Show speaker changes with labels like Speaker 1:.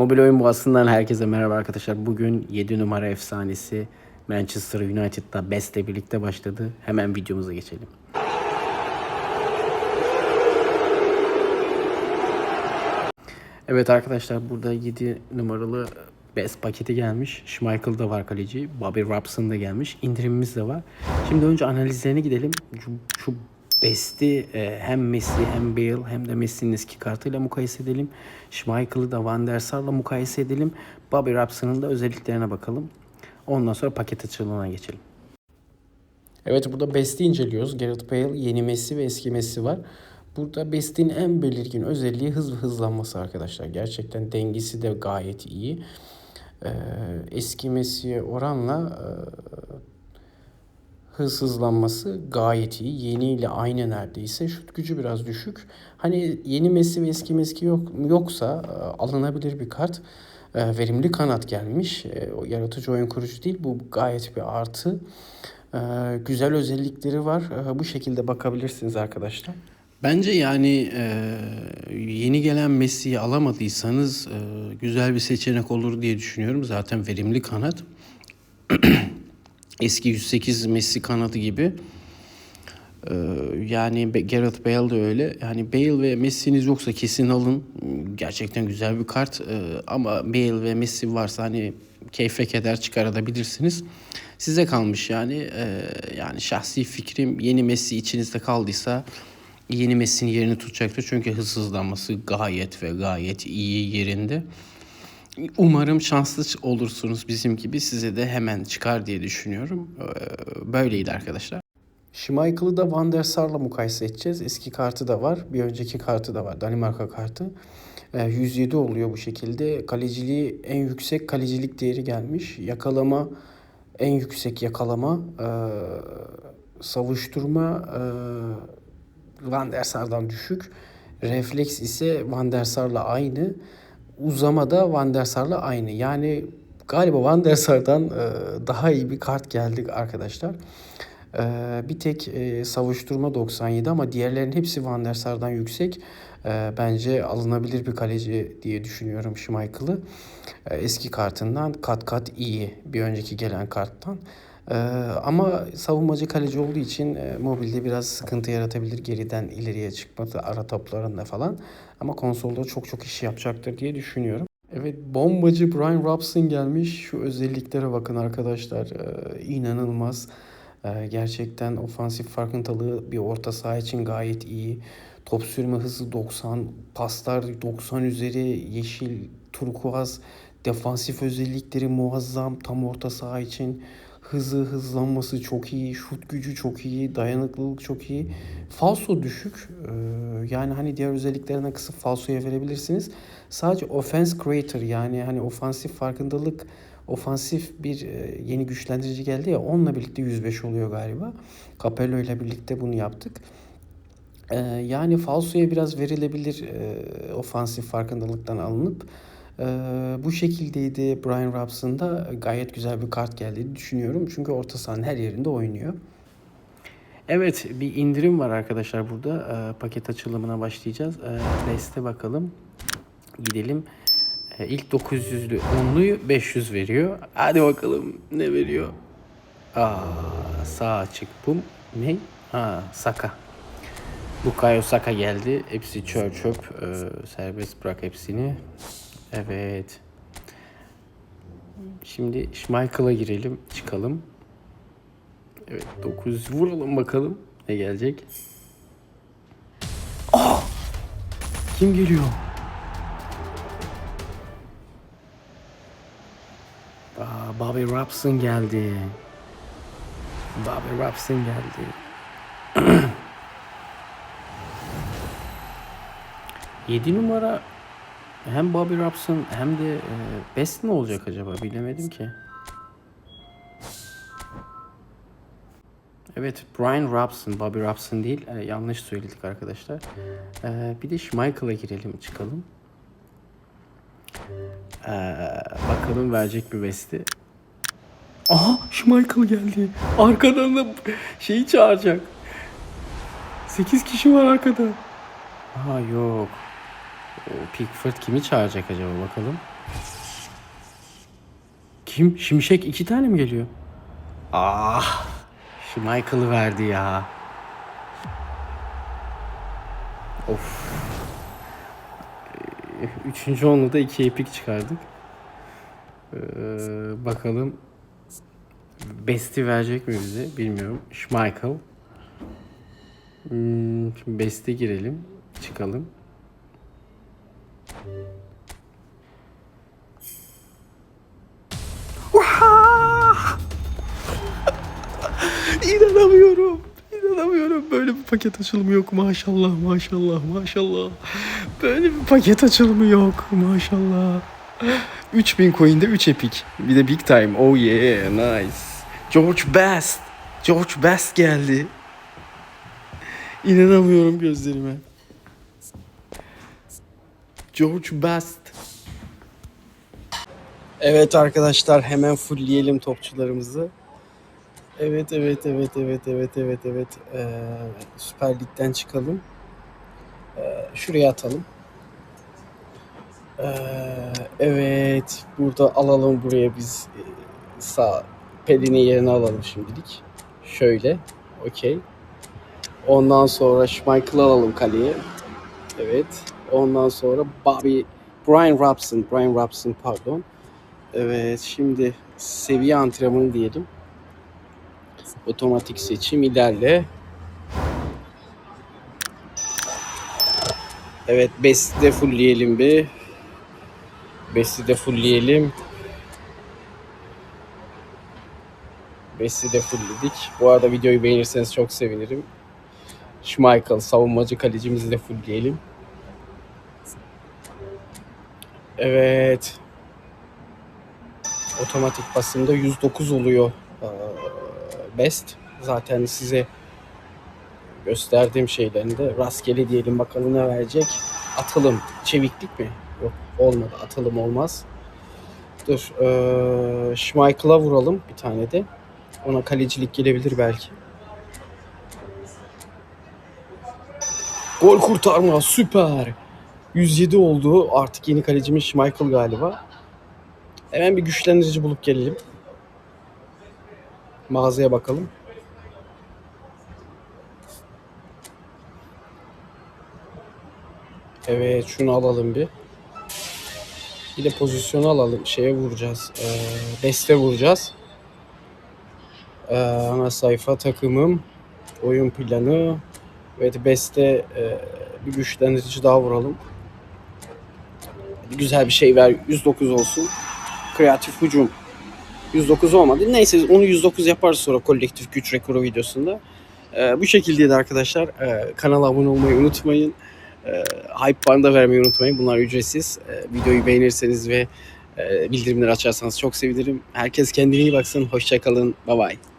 Speaker 1: Mobil oyun boğasından herkese merhaba arkadaşlar. Bugün 7 numara efsanesi Manchester United'da Best'le birlikte başladı. Hemen videomuza geçelim. Evet arkadaşlar burada 7 numaralı Best paketi gelmiş. Schmeichel da var kaleci. Bobby Robson da gelmiş. İndirimimiz de var. Şimdi önce analizlerine gidelim. Şu, şu Best'i e, hem Messi hem Bale hem de Messi'nin eski kartıyla mukayese edelim. Schmeichel'ı da Van der Sar'la mukayese edelim. Bobby Robson'ın da özelliklerine bakalım. Ondan sonra paket açılımına geçelim. Evet burada Best'i inceliyoruz. Gareth Bale, yeni Messi ve eski Messi var. Burada Best'in en belirgin özelliği hız hızlanması arkadaşlar. Gerçekten dengesi de gayet iyi. Ee, eski Messi'ye oranla e, hız hızlanması gayet iyi. Yeni ile aynı neredeyse. Şut gücü biraz düşük. Hani yeni Messi ve eski Messi yok yoksa e, alınabilir bir kart. E, verimli kanat gelmiş. E, yaratıcı oyun kurucu değil. Bu gayet bir artı. Güzel özellikleri var. Bu şekilde bakabilirsiniz arkadaşlar. Bence yani yeni gelen Messi'yi alamadıysanız güzel bir seçenek olur diye düşünüyorum. Zaten verimli kanat. Eski 108 Messi kanadı gibi. E, yani Gareth Bale de öyle. Yani Bale ve Messi'niz yoksa kesin alın. Gerçekten güzel bir kart. E, ama Bale ve Messi varsa hani keyfe keder çıkarabilirsiniz. Size kalmış yani. E, yani şahsi fikrim yeni Messi içinizde kaldıysa yeni Messi'nin yerini tutacaktır. Çünkü hızsızlanması gayet ve gayet iyi yerinde. Umarım şanslı olursunuz bizim gibi. Size de hemen çıkar diye düşünüyorum. Böyleydi arkadaşlar. Schmeichel'ı da Van der Sar'la mukayese edeceğiz. Eski kartı da var. Bir önceki kartı da var. Danimarka kartı. 107 oluyor bu şekilde. Kaleciliği en yüksek kalecilik değeri gelmiş. Yakalama en yüksek yakalama. Savuşturma Van der Sar'dan düşük. Refleks ise Van der Sar'la aynı. Uzama da Van der Sar'la aynı. Yani galiba Van der Sar'dan e, daha iyi bir kart geldi arkadaşlar. E, bir tek e, savuşturma 97 ama diğerlerin hepsi Van der Sar'dan yüksek. Bence alınabilir bir kaleci diye düşünüyorum Schmeichel'ı. Eski kartından kat kat iyi bir önceki gelen karttan. Ee, ama savunmacı kaleci olduğu için e, mobilde biraz sıkıntı yaratabilir geriden ileriye çıkması ara toplarında falan. Ama konsolda çok çok iş yapacaktır diye düşünüyorum. Evet bombacı Brian Robson gelmiş. Şu özelliklere bakın arkadaşlar. Ee, inanılmaz. Ee, gerçekten ofansif farkındalığı bir orta saha için gayet iyi. Top sürme hızı 90, paslar 90 üzeri, yeşil, turkuaz, defansif özellikleri muazzam tam orta saha için hızı, hızlanması çok iyi, şut gücü çok iyi, dayanıklılık çok iyi. Falso düşük. Ee, yani hani diğer özelliklerine kısıp falsoya verebilirsiniz. Sadece offense creator yani hani ofansif farkındalık, ofansif bir e, yeni güçlendirici geldi ya onunla birlikte 105 oluyor galiba. Capello ile birlikte bunu yaptık. Ee, yani falsoya biraz verilebilir e, ofansif farkındalıktan alınıp ee, bu şekildeydi Brian Robson'da gayet güzel bir kart geldiğini düşünüyorum. Çünkü orta sahanın her yerinde oynuyor. Evet bir indirim var arkadaşlar burada. Ee, paket açılımına başlayacağız. Ee, Best'e bakalım. Gidelim. Ee, ilk 900'lü 10'luyu 500 veriyor. Hadi bakalım ne veriyor. Aa, sağ açık. Bu ne? Ha, Saka. Bukayo Saka geldi. Hepsi çöp çöp. Ee, serbest bırak hepsini. Evet. Şimdi Schmeichel'a girelim. Çıkalım. Evet 900 vuralım bakalım. Ne gelecek? Aa! Kim geliyor? Aa, Bobby Robson geldi. Bobby Robson geldi. Yedi numara hem Bobby Robson hem de e, Best mi olacak acaba bilemedim ki. Evet Brian Robson, Bobby Robson değil. E, yanlış söyledik arkadaşlar. E, bir de Schmeichel'a girelim çıkalım. E, bakalım verecek bir Best'i. Aha Schmeichel geldi. Arkadan da şeyi çağıracak. 8 kişi var arkada. Aha yok. Pickford kimi çağıracak acaba bakalım. Kim? Şimşek iki tane mi geliyor? Ah. Şu Michael'ı verdi ya. Of. Ee, Üçüncü onlu da iki epik çıkardık. Ee, bakalım. Besti verecek mi bize? Bilmiyorum. Schmeichel. Hmm, şimdi Best'e girelim. Çıkalım. İnanamıyorum. İnanamıyorum. Böyle bir paket açılımı yok. Maşallah, maşallah, maşallah. Böyle bir paket açılımı yok. Maşallah. 3000 coin'de 3 epic. Bir de big time. Oh yeah, nice. George Best. George Best geldi. İnanamıyorum gözlerime. George Best. Evet arkadaşlar hemen fullleyelim topçularımızı. Evet evet evet evet evet evet evet. Ee, Süper Lig'den çıkalım. Ee, şuraya atalım. Ee, evet burada alalım buraya biz e, sağ Pelin'i yerine alalım şimdilik. Şöyle. Okey. Ondan sonra Schmeichel'ı alalım kaleye. Evet. Ondan sonra Bobby Brian Robson. Brian Robson pardon. Evet şimdi seviye antrenmanı diyelim. Otomatik seçim ilerle. Evet Best'i de fullleyelim bir. Best'i de fullleyelim. Best'i de fullledik. Bu arada videoyu beğenirseniz çok sevinirim. Schmeichel savunmacı kalecimizi de fullleyelim. Evet. Otomatik basımda 109 oluyor. Ee, Best. Zaten size gösterdiğim şeylerinde rastgele diyelim bakalım ne verecek. Atılım. Çeviklik mi? Yok olmadı. Atılım olmaz. Dur. Ee, Schmeichel'a vuralım bir tane de. Ona kalecilik gelebilir belki. Gol kurtarma süper. 107 oldu. Artık yeni kalecimiz Schmeichel galiba. Hemen bir güçlendirici bulup gelelim. Mağazaya bakalım. Evet şunu alalım bir. Bir de pozisyonu alalım. Şeye vuracağız. Ee, deste vuracağız. Ee, ana sayfa takımım. Oyun planı. Evet beste e, bir güçlendirici daha vuralım. Güzel bir şey ver. 109 olsun. Kreatif hücum. 109 olmadı. Neyse onu 109 yaparız sonra kolektif güç rekoru videosunda. Ee, bu şekildeydi arkadaşlar. Ee, kanala abone olmayı unutmayın. Ee, hype banda vermeyi unutmayın. Bunlar ücretsiz. Ee, videoyu beğenirseniz ve e, bildirimleri açarsanız çok sevinirim. Herkes kendine iyi baksın. Hoşçakalın. Bye bye.